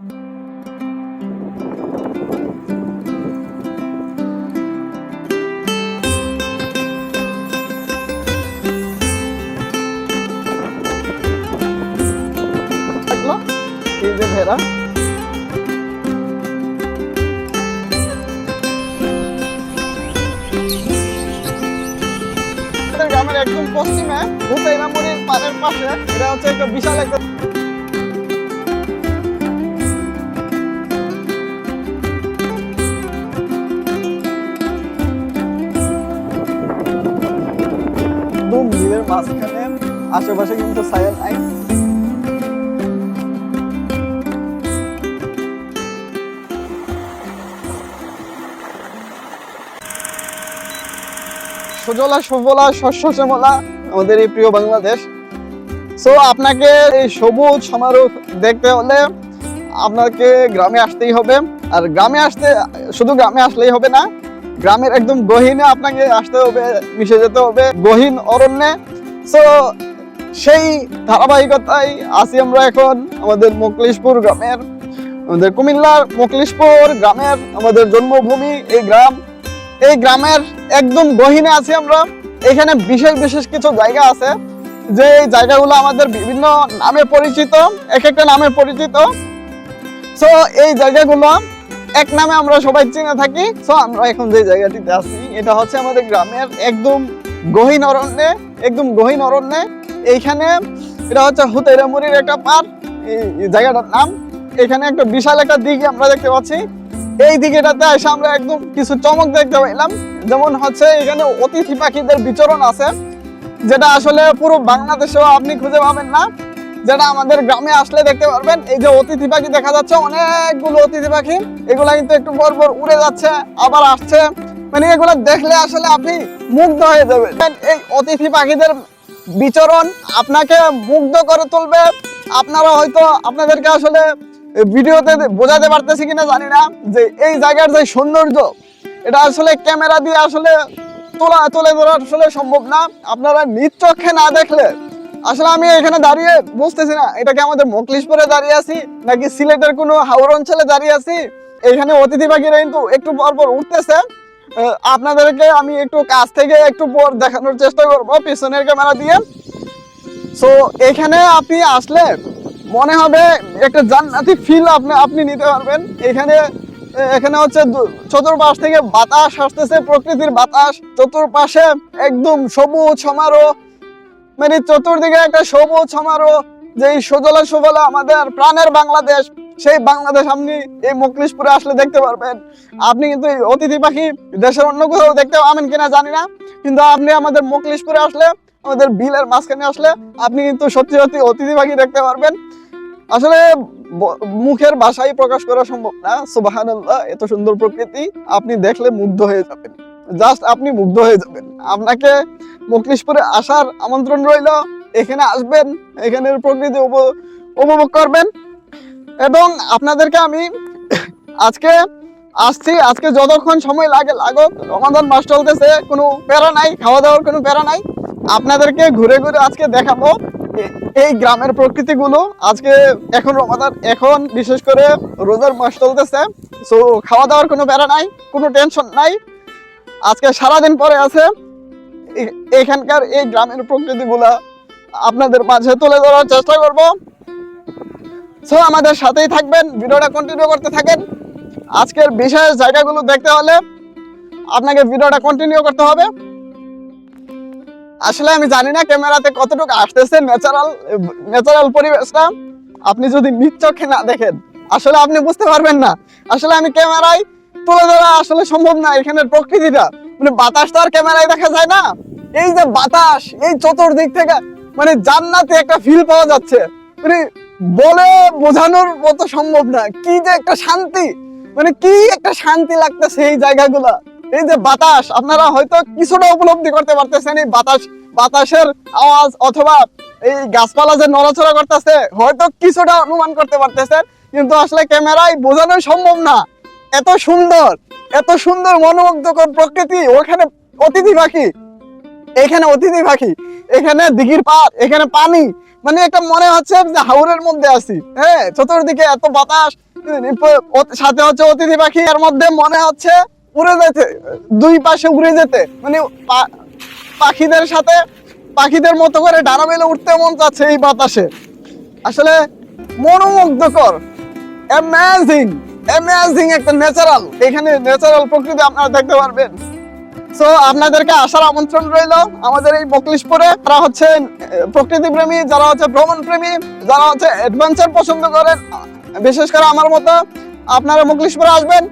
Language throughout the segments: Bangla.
এই যে ভেড়া গ্রামের একদম পশ্চিমে হুসাইনামুড়ির পাড়ের পাশে এটা হচ্ছে একটা বিশাল একটা মাঝখানে, আশেপাশে কিন্তু ছায়া নাই সুজলা, সুফলা, শস্য শ্যামলা, আমাদের এই প্রিয় বাংলাদেশ। সো আপনাকে এই সবুজ সমারোহ দেখতে হলে আপনাকে গ্রামে আসতেই হবে। আর গ্রামে আসতে, শুধু গ্রামে আসলেই হবে না, গ্রামের একদম গহীনে আপনাকে আসতে হবে, মিশে যেতে হবে। গহীন অরণ্যে সো সেই ধারাবাহিকতায় আছি আমরা এখন আমাদের মোকলেশপুর গ্রামের, আমাদের কুমিল্লার মোকলেশপুর গ্রামের আমাদের জন্মভূমি এই গ্রাম। এই গ্রামের একদম গহীনে আছি আমরা। এখানে বিশেষ বিশেষ কিছু জায়গা আছে। যে জায়গাগুলো আমাদের বিভিন্ন নামে পরিচিত এক একটা নামে পরিচিত। সো এই জায়গাগুলো এক নামে আমরা সবাই চিনে থাকি। সো আমরা এখন যে জায়গাটিতে আছি, এটা হচ্ছে আমাদের গ্রামের একদম গহীন অরণ্যে একদম গহীন অরণ্যে। এইখানে এটা হচ্ছে হুতেরামুড়ির একটা পার। এই এই জায়গাটার নাম। এখানে একটা বিশাল একটা দিঘি আমরা দেখতে পাচ্ছি। এই দিঘিটাতে এসে আমরা একদম কিছু চমক দেখতে পাইলাম। যেমন হচ্ছে এখানে অতিথি পাখিদের বিচরণ আছে, যেটা আসলে পুরো বাংলাদেশেও আপনি খুঁজে পাবেন না। যেটা আমাদের গ্রামে আসলে দেখতে পারবেন। এই যে অতিথি পাখি দেখা যাচ্ছে, অনেকগুলো অতিথি পাখি। এগুলা কিন্তু একটু পর পর উড়ে যাচ্ছে, আবার আসছে। মানে এগুলো দেখলে আসলে আপনি মুগ্ধ হয়ে যাবেন। এই অতিথি পাখিদের বিচরণ আপনাকে মুগ্ধ করে তুলবে। আপনারা হয়তো আপনাদেরকে আসলে ভিডিওতে বোঝাতে পারতেছি কিনা জানি না যে এই জায়গার যে সৌন্দর্য, এটা আসলে ক্যামেরা দিয়ে আসলে তোলা, তুলে ধরা আসলে সম্ভব না। আপনারা চোখে না দেখলে আসলে আমি এখানে দাঁড়িয়ে বুঝতেছি না, এটা কি আমাদের মোকলিশপুরে দাঁড়িয়ে আছি নাকি সিলেটের কোনো হাওড় অঞ্চলে দাঁড়িয়ে আছি? এখানে অতিথি পাখিরা কিন্তু একটু পর পর উঠতেছে। আপনাদেরকে আমি একটু কাছ থেকে একটু পর দেখানোর চেষ্টা করব, পিছনের ক্যামেরা দিয়ে। সো এখানে আপনি আসলে মনে হবে একটা জান্নাতি ফিল আপনি আপনি নিতে পারবেন। এখানে এখানে হচ্ছে চতুর্পাশ থেকে বাতাস আসতেছে, প্রকৃতির বাতাস। চতুর্পাশে একদম সবুজ সমারোহ। মানে চতুর্দিকে একটা সবুজ সমারোহ যে সুজলা সুফলা আমাদের প্রাণের বাংলাদেশ। সেই বাংলাদেশ আপনি এই মকলিশপুরে আসলে দেখতে পারবেন। আপনি কিন্তু অতিথি পাখি দেশের অন্য কোথাও দেখতে পাবেন কিনা জানি না। কিন্তু আপনি আমাদের মকলিশপুরে আসলে, আমাদের বিলের মাঝখানে আসলে, আপনি কিন্তু সত্যি সত্যি অতিথি পাখি দেখতে পারবেন। আসলে মুখের ভাষাই প্রকাশ করা সম্ভব না। সুবাহান্লাহ এত সুন্দর প্রকৃতি, আপনি দেখলে মুগ্ধ হয়ে যাবেন। জাস্ট আপনি মুগ্ধ হয়ে যাবেন। আপনাকে মকলিশপুরে আসার আমন্ত্রণ রইল। এখানে আসবেন, এখানের প্রকৃতি উপভোগ করবেন। এবং আপনাদেরকে আমি আজকে আসছি, আজকে যতক্ষণ সময় লাগে লাগুক, রমাদান মাস চলতেছে, কোনো প্যারা নাই খাওয়া দাওয়ার কোনো প্যারা নাই। আপনাদেরকে ঘুরে ঘুরে আজকে দেখাবো এই গ্রামের প্রকৃতিগুলো। আজকে এখন রমাদান, এখন বিশেষ করে রোজার মাস চলতেছে সো খাওয়া দাওয়ার কোনো প্যারা নাই, কোনো টেনশন নাই। আজকে সারাদিন পরে আছে এখানকার এই গ্রামের প্রকৃতিগুলা আপনাদের মাঝে তুলে ধরার চেষ্টা করব। সো আমাদের সাথেই থাকবেন, ভিডিওটা কন্টিনিউ করতে থাকেন। আজকের বিশেষ জায়গাগুলো দেখতে হলে আপনাকে ভিডিওটা কন্টিনিউ করতে হবে। আসলে আমি জানি না ক্যামেরাতে কতটুকু আসতেছে ন্যাচারাল ন্যাচারাল পরিবেশটা। আপনি যদি নিজ চোখে না দেখেন, আসলে আপনি বুঝতে পারবেন না। আসলে আমি ক্যামেরায় তুলে ধরা আসলে সম্ভব না, এখানের প্রকৃতিটা। মানে বাতাস তো আর ক্যামেরায় দেখা যায় না। এই যে বাতাস, এই চতুর্দিক থেকে মানে জান্নাতে একটা ফিল পাওয়া যাচ্ছে। মানে বলে বোঝানোর মতো সম্ভব না। কি যে একটা শান্তি মানে কি একটা শান্তি লাগতেছে এই জায়গাগুলা। এই যে বাতাস, আপনারা হয়তো কিছুটা উপলব্ধি করতে পারতেছেন এই বাতাস, বাতাসের আওয়াজ অথবা এই গাছপালা যে নড়াচড়া করতেছে, হয়তো কিছুটা অনুমান করতে পারতেছেন, কিন্তু আসলে ক্যামেরায় বোঝানো সম্ভব না। এত সুন্দর এত সুন্দর মনোমুগ্ধকর প্রকৃতি, ওখানে অতিথি পাখি, এখানে অতিথি পাখি, এখানে দিঘির পার এখানে পানি মানে একটা মনে হচ্ছে যে হাওরের মধ্যে আছি হ্যাঁ? চতুর্দিকে এত বাতাস সাথে হচ্ছে অতিথি পাখি, এর মধ্যে মনে হচ্ছে উড়ে যেতে, দুই পাশে উড়ে যেতে। মানে পাখিদের সাথে, পাখিদের মতো করে ডানা মেলে উঠতে মন চাচ্ছে এই বাতাসে। আসলে মনোমুগ্ধকর অ্যামেজিং অ্যামেজিং একটা ন্যাচারাল এখানে ন্যাচারাল প্রকৃতি আপনারা দেখতে পারবেন। সো আপনাদেরকে আসার আমন্ত্রণ রইল আমাদের এই বকলিশপুরে। যারা হচ্ছে প্রকৃতি প্রেমী যারা হচ্ছে ভ্রমণ প্রেমী যারা হচ্ছে অ্যাডভেঞ্চার পছন্দ করেন, বিশেষ করে আমার মতো। আপনারা মুকলিশপুরে আসবেন,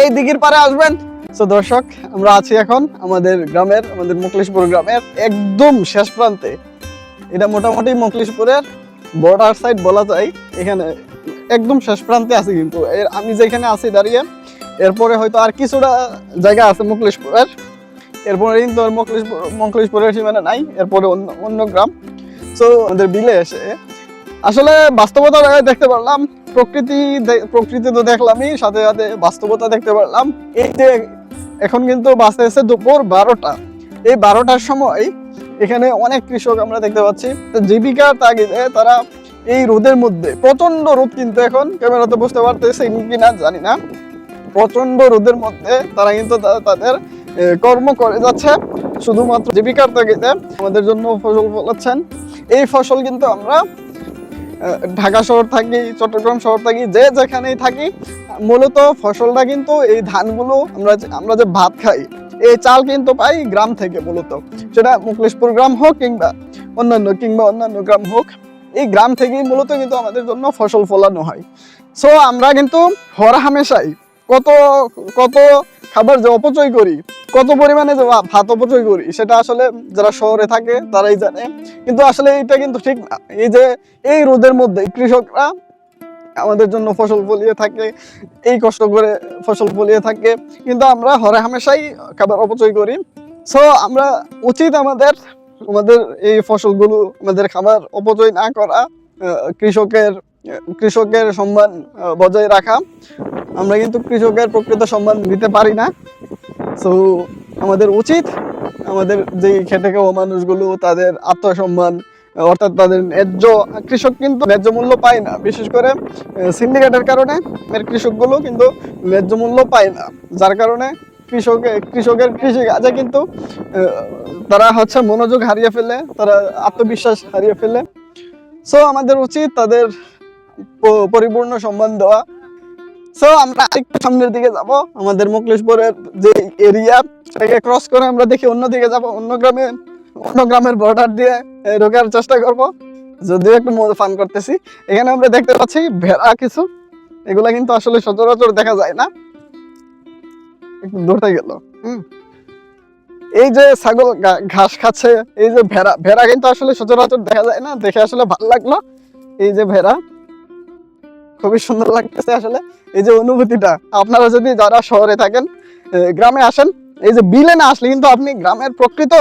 এই দিঘির পারে আসবেন। তো দর্শক, আমরা আছি এখন আমাদের গ্রামের, আমাদের মুকলিশপুর গ্রামের একদম শেষ প্রান্তে। এটা মোটামুটি মুকলিশপুরের বর্ডার সাইড বলা যায়। এখানে একদম শেষ প্রান্তে আছে কিন্তু। আমি যেখানে আছি দাঁড়িয়ে এরপরে হয়তো আর কিছুটা জায়গা আছে মুকলেশপুরের এরপরে কিন্তু মুকলেশপুর মুকলেশপুরের সীমানা নাই, এরপরে অন্য অন্য গ্রাম। সো আমাদের বিলে এসে আসলে বাস্তবতা দেখতে পারলাম, প্রকৃতি প্রকৃতি তো দেখলামই, সাথে সাথে বাস্তবতা দেখতে পারলাম। এই যে এখন কিন্তু বাসে এসে দুপুর বারোটা। এই বারোটার সময় এখানে অনেক কৃষক আমরা দেখতে পাচ্ছি জীবিকার তাগিদে তারা এই রোদের মধ্যে প্রচণ্ড রোদ কিন্তু এখন, ক্যামেরাতে বুঝতে পারতেছে কিনা জানি না। প্রচণ্ড রোদের মধ্যে তারা কিন্তু তাদের কর্ম করে যাচ্ছে। শুধুমাত্র জীবিকার তাগিদে আমাদের জন্য ফসল ফলাচ্ছেন। এই ফসল কিন্তু আমরা ঢাকা শহর থাকি, চট্টগ্রাম শহর থাকি, যে যেখানেই থাকি, মূলত ফসলটা কিন্তু এই ধানগুলো আমরা আমরা যে ভাত খাই, এই চাল কিন্তু পাই গ্রাম থেকে মূলত। সেটা মুকলেশপুর গ্রাম হোক কিংবা অন্যান্য কিংবা অন্যান্য গ্রাম হোক, এই গ্রাম থেকেই মূলত কিন্তু আমাদের জন্য ফসল ফলানো হয়। সো আমরা কিন্তু হর হামেশাই কত কত খাবার যে অপচয় করি, কত পরিমাণে যে ভাত অপচয় করি, সেটা আসলে যারা শহরে থাকে, তারাই জানে। কিন্তু আসলে এটা কিন্তু ঠিক না। এই যে, এই রোদের মধ্যে কৃষকরা আমাদের জন্য ফসল ফলিয়ে থাকে, এই কষ্ট করে ফসল ফলিয়ে থাকে, কিন্তু আমরা হরে হামেশাই খাবার অপচয় করি। সো আমরা উচিত আমাদের আমাদের এই ফসলগুলো, আমাদের খাবার অপচয় না করা কৃষকের কৃষকের সম্মান বজায় রাখা। আমরা কিন্তু কৃষকের প্রকৃত সম্মান দিতে পারি না। সো আমাদের উচিত আমাদের যে খেটে খাওয়া মানুষগুলো, তাদের আত্মসম্মান, অর্থাৎ তাদের ন্যায্য, কৃষক কিন্তু ন্যায্য মূল্য পায় না। বিশেষ করে সিন্ডিকেটের কারণে এর কৃষকগুলো কিন্তু ন্যায্য মূল্য পায় না। যার কারণে কৃষকের কৃষকের কৃষি কাজে কিন্তু তারা হচ্ছে মনোযোগ হারিয়ে ফেলে, তারা আত্মবিশ্বাস হারিয়ে ফেলে। সো আমাদের উচিত তাদের পরিপূর্ণ সম্মান দেওয়া সো আমরা একটু সামনের দিকে যাব। আমাদের মুকলেশপুরের যে এরিয়া সেটাকে ক্রস করে আমরা দেখি অন্য দিকে যাব। অন্য গ্রামে, অন্য গ্রামের বর্ডার দিয়ে ঢোকার চেষ্টা করব। যদিও একটু মজা ফান করতেছি। এখানে আমরা দেখতে পাচ্ছি ভেড়া কিছু। এগুলা কিন্তু আসলে সচরাচর দেখা যায় না। একটু দৌড়তে গেল। হুম। এই যে ছাগল ঘাস খাচ্ছে, এই যে ভেড়া ভেড়া কিন্তু আসলে সচরাচর দেখা যায় না। দেখে আসলে ভালো লাগল। এই যে ভেড়া। খুবই সুন্দর লাগতেছে আসলে। এই যে অনুভূতিটা, আপনারা যদি যারা শহরে থাকেন গ্রামে আসেন, এই যে বিলে না আসলে কিন্তু আপনি গ্রামের প্রকৃত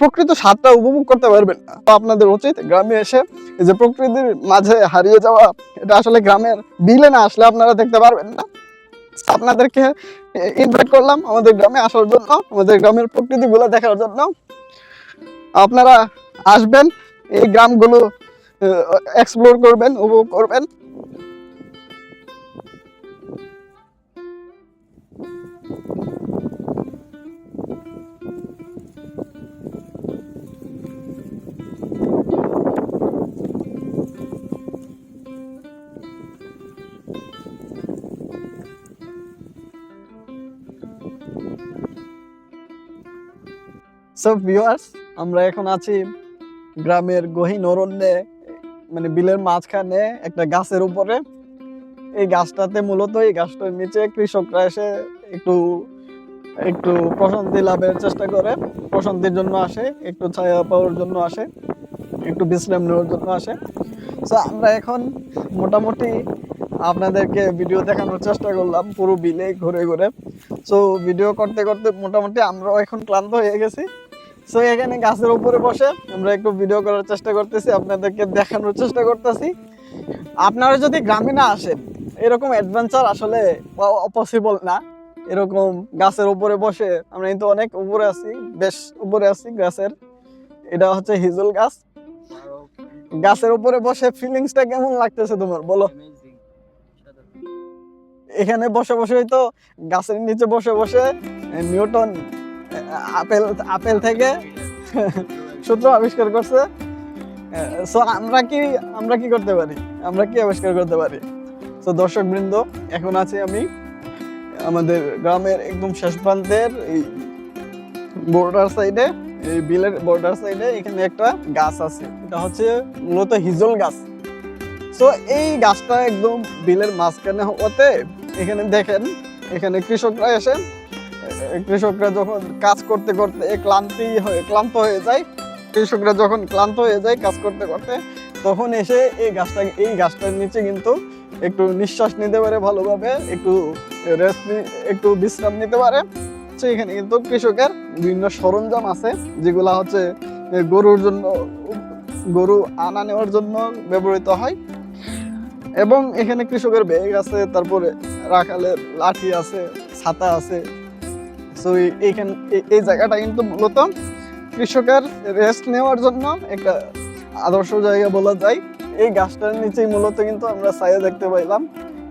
প্রকৃত স্বাদটা উপভোগ করতে পারবেন তো আপনাদের উচিত গ্রামে এসে এই যে প্রকৃতির মাঝে হারিয়ে যাওয়া, এটা আসলে গ্রামের বিলে না আসলে আপনারা দেখতে পারবেন না। আপনাদেরকে ইনভাইট করলাম আমাদের গ্রামে আসার জন্য, আমাদের গ্রামের প্রকৃতিগুলো দেখার জন্য। আপনারা আসবেন, এই গ্রামগুলো এক্সপ্লোর করবেন, উপভোগ করবেন। সো ভিউয়ার্স আমরা এখন আছি গ্রামের গহীন অরণ্যে মানে বিলের মাঝখানে একটা গাছের উপরে। এই গাছটাতে মূলত এই গাছটার নিচে কৃষকরা এসে একটু একটু প্রশান্তি লাভের চেষ্টা করে। প্রশান্তির জন্য আসে, একটু ছায়া পাওয়ার জন্য আসে, একটু বিশ্রাম নেওয়ার জন্য আসে। সো আমরা এখন মোটামুটি আপনাদেরকে ভিডিও দেখানোর চেষ্টা করলাম পুরো বিলে ঘুরে ঘুরে। সো ভিডিও করতে করতে মোটামুটি আমরাও এখন ক্লান্ত হয়ে গেছি। সো এখানে গাছের উপরে বসে আমরা একটু ভিডিও করার চেষ্টা করতেছি, আপনাদেরকে দেখানোর চেষ্টা করতেছি। আপনারা যদি গ্রামে না আসেন, এরকম অ্যাডভেঞ্চার আসলে পসিবল না। এরকম গাছের উপরে বসে আমরা কিন্তু অনেক উপরে আছি, বেশ উপরে আছি গাছের। এটা হচ্ছে হিজল গাছ। গাছের উপরে বসে ফিলিংসটা কেমন লাগতেছে তোমার, বলো? এখানে বসে বসেই তো গাছের নিচে বসে বসে নিউটন আপেল আপেল থেকে সূত্র আবিষ্কার করছে। সো আমরা কি আমরা কি করতে পারি? আমরা কি আবিষ্কার করতে পারি? তো দর্শক বৃন্দ এখন আছি আমি আমাদের গ্রামের একদম শেষ প্রান্তের এই বর্ডার সাইডে এই বিলের বর্ডার সাইডে এখানে একটা গাছ আছে। এটা হচ্ছে মূলত হিজল গাছ। তো এই গাছটা একদম বিলের মাঝখানে হতে এখানে দেখেন, এখানে কৃষকরা এসে কৃষকরা যখন কাজ করতে করতে ক্লান্তি ক্লান্ত হয়ে যায়, কৃষকরা যখন ক্লান্ত হয়ে যায় কাজ করতে করতে, তখন এসে এই গাছটা এই গাছটার নিচে কিন্তু একটু নিঃশ্বাস নিতে পারে ভালোভাবে, একটু রেস্ট একটু বিশ্রাম নিতে পারে। এখানে কিন্তু কৃষকের বিভিন্ন সরঞ্জাম আছে, যেগুলা হচ্ছে গরুর জন্য, গরু আনা নেওয়ার জন্য ব্যবহৃত হয়। এবং এখানে কৃষকের ব্যাগ আছে, তারপরে রাখালের লাঠি আছে, ছাতা আছে সো এইখানে এই- জায়গাটা কিন্তু মূলত কৃষকের রেস্ট নেওয়ার জন্য একটা আদর্শ জায়গা বলা যায়। এই গাছটার নিচেই মূলত কিন্তু আমরা ছায়া দেখতে পাইলাম।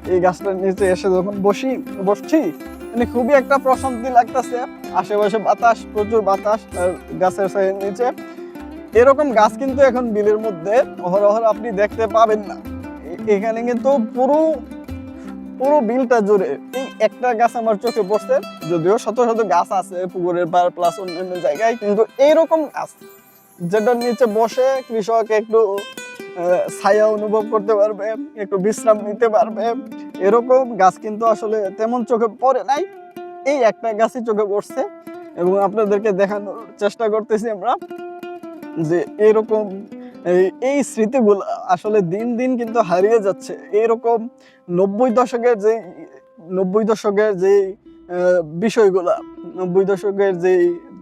এই গাছটার নিচে এসে যখন বসি বসছি মানে খুবই একটা প্রশান্তি লাগতেছে। আশেপাশে বাতাস, প্রচুর বাতাস, আর গাছের ছায়ের নিচে। এরকম গাছ কিন্তু এখন বিলের মধ্যে অহরহ আপনি দেখতে পাবেন না। এখানে কিন্তু পুরো পুরো বিলটা জুড়ে। এই একটা গাছ আমার চোখে পড়ছে, যদিও শত শত গাছ আছে পুকুরের পার প্লাস অন্যান্য জায়গায়, কিন্তু এইরকম গাছ যেটার নিচে বসে কৃষক একটু ছায়া অনুভব করতে পারবে, একটু বিশ্রাম নিতে পারবে, এরকম গাছ কিন্তু আসলে তেমন চোখে পড়ে নাই। এই একটা গাছই চোখে পড়ছে এবং আপনাদেরকে দেখানোর চেষ্টা করতেছি আমরা যে এরকম এই- এই স্মৃতিগুলো আসলে দিন দিন কিন্তু হারিয়ে যাচ্ছে। এরকম নব্বই দশকের যে নব্বই দশকের যে বিষয়গুলা নব্বই দশকের যে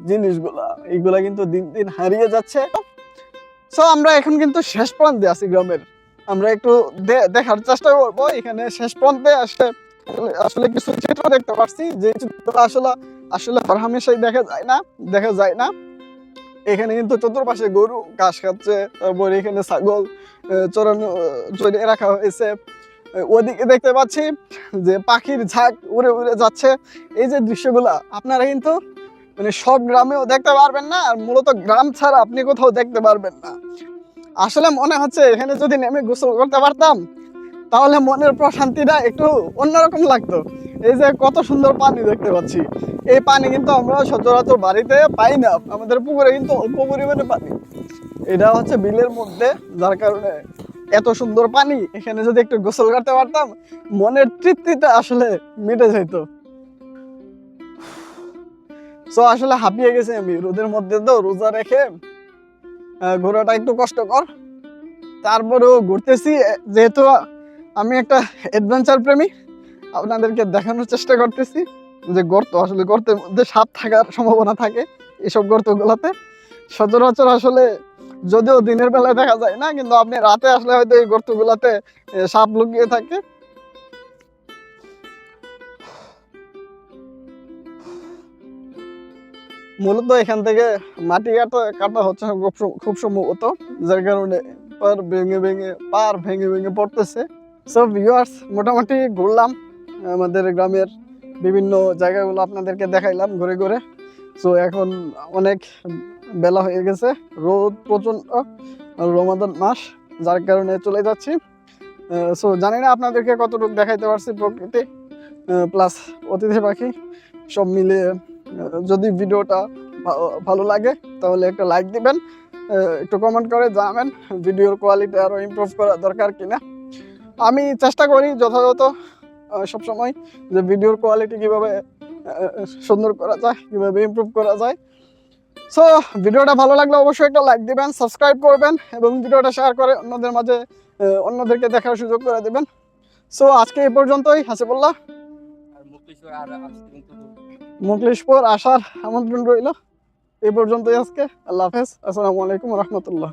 জিনিসগুলা এইগুলা কিন্তু দিন দিন হারিয়ে যাচ্ছে। সো আমরা এখন কিন্তু শেষ প্রান্তে আছি গ্রামের। আমরা একটু দেখার চেষ্টা করব এখানে শেষ প্রান্তে আসলে আসলে কিছু চিত্র দেখতে পাচ্ছি যে চিত্রটা আসলে আসলে হরহামেশাই দেখা যায় না দেখা যায় না। এখানে কিন্তু চতুর্পাশে গরু ঘাস খাচ্ছে তারপর এখানে ছাগল আহ, চড়িয়ে রাখা হয়েছে। ওদিকে দেখতে পাচ্ছি যে পাখির ঝাঁক উড়ে উড়ে যাচ্ছে। এই যে দৃশ্যগুলা, আপনারা কিন্তু মানে সব গ্রামেও দেখতে পারবেন না, আর মূলত গ্রাম ছাড়া আপনি কোথাও দেখতে পারবেন না। আসলে মনে হচ্ছে এখানে যদি নেমে গোসল করতে পারতাম, তাহলে মনের প্রশান্তিটা একটু অন্যরকম লাগতো। এই যে কত সুন্দর পানি দেখতে পাচ্ছি। এই পানি কিন্তু আমরা সচরাচর বাড়িতে পাই না, আমাদের পুকুরে কিন্তু অল্প পরিমাণে পানি। এটা হচ্ছে বিলের মধ্যে, যার কারণে এত সুন্দর পানি, এখানে যদি একটু গোসল করতে পারতাম, মনের তৃপ্তিটা আসলে মিটে যেত তো আসলে হাঁপিয়ে গেছি আমি, রোদের মধ্যে তো রোজা রেখে ঘোরাটা একটু কষ্টকর। তারপরেও ঘুরতেছি যেহেতু আমি একটা অ্যাডভেঞ্চার প্রেমী, আপনাদেরকে দেখানোর চেষ্টা করতেছি যে গর্ত, আসলে গর্তের মধ্যে সাপ থাকার সম্ভাবনা থাকে এসব গর্তগুলোতে। সচরাচর আসলে যদিও দিনের বেলায় দেখা যায় না, কিন্তু আপনি রাতে আসলে হয়তো এই গর্তগুলোতে সাপ লুকিয়ে থাকে। মূলত এখান থেকে মাটি কাটা কাটা হচ্ছে খুব খুব সম্ভবত, যার কারণে পার ভেঙে ভেঙে, পার ভেঙে ভেঙে পড়তেছে। সব ভিউয়ার্স মোটামুটি ঘুরলাম, আমাদের গ্রামের বিভিন্ন জায়গাগুলো আপনাদেরকে দেখাইলাম ঘুরে ঘুরে। সো এখন অনেক বেলা হয়ে গেছে। রোদ প্রচণ্ড রমাদান মাস, যার কারণে চলে যাচ্ছি। সো জানি না আপনাদেরকে কতটুকু দেখাইতে পারছি প্রকৃতি প্লাস অতিথি পাখি, সব মিলিয়ে যদি ভিডিওটা ভালো লাগে, তাহলে একটা লাইক দিবেন। একটু কমেন্ট করে জানাবেন, ভিডিওর কোয়ালিটি আরও ইমপ্রুভ করা দরকার কিনা। আমি চেষ্টা করি যথাযথ সবসময় যে ভিডিওর কোয়ালিটি কীভাবে সুন্দর করা যায়, কীভাবে ইমপ্রুভ করা যায়। সো ভিডিওটা ভালো লাগলে অবশ্যই একটা লাইক দিবেন সাবস্ক্রাইব করবেন এবং ভিডিওটা শেয়ার করে অন্যদের মাঝে অন্যদেরকে দেখার সুযোগ করে দেবেন। সো আজকে এই পর্যন্তই হাসিবুল্লাহ। মুকলিশপুর আসার আমন্ত্রণ রইল। এই পর্যন্তই আজকে আল্লাহ হাফেজ। আসসালামু আলাইকুম রহমতুল্লাহ।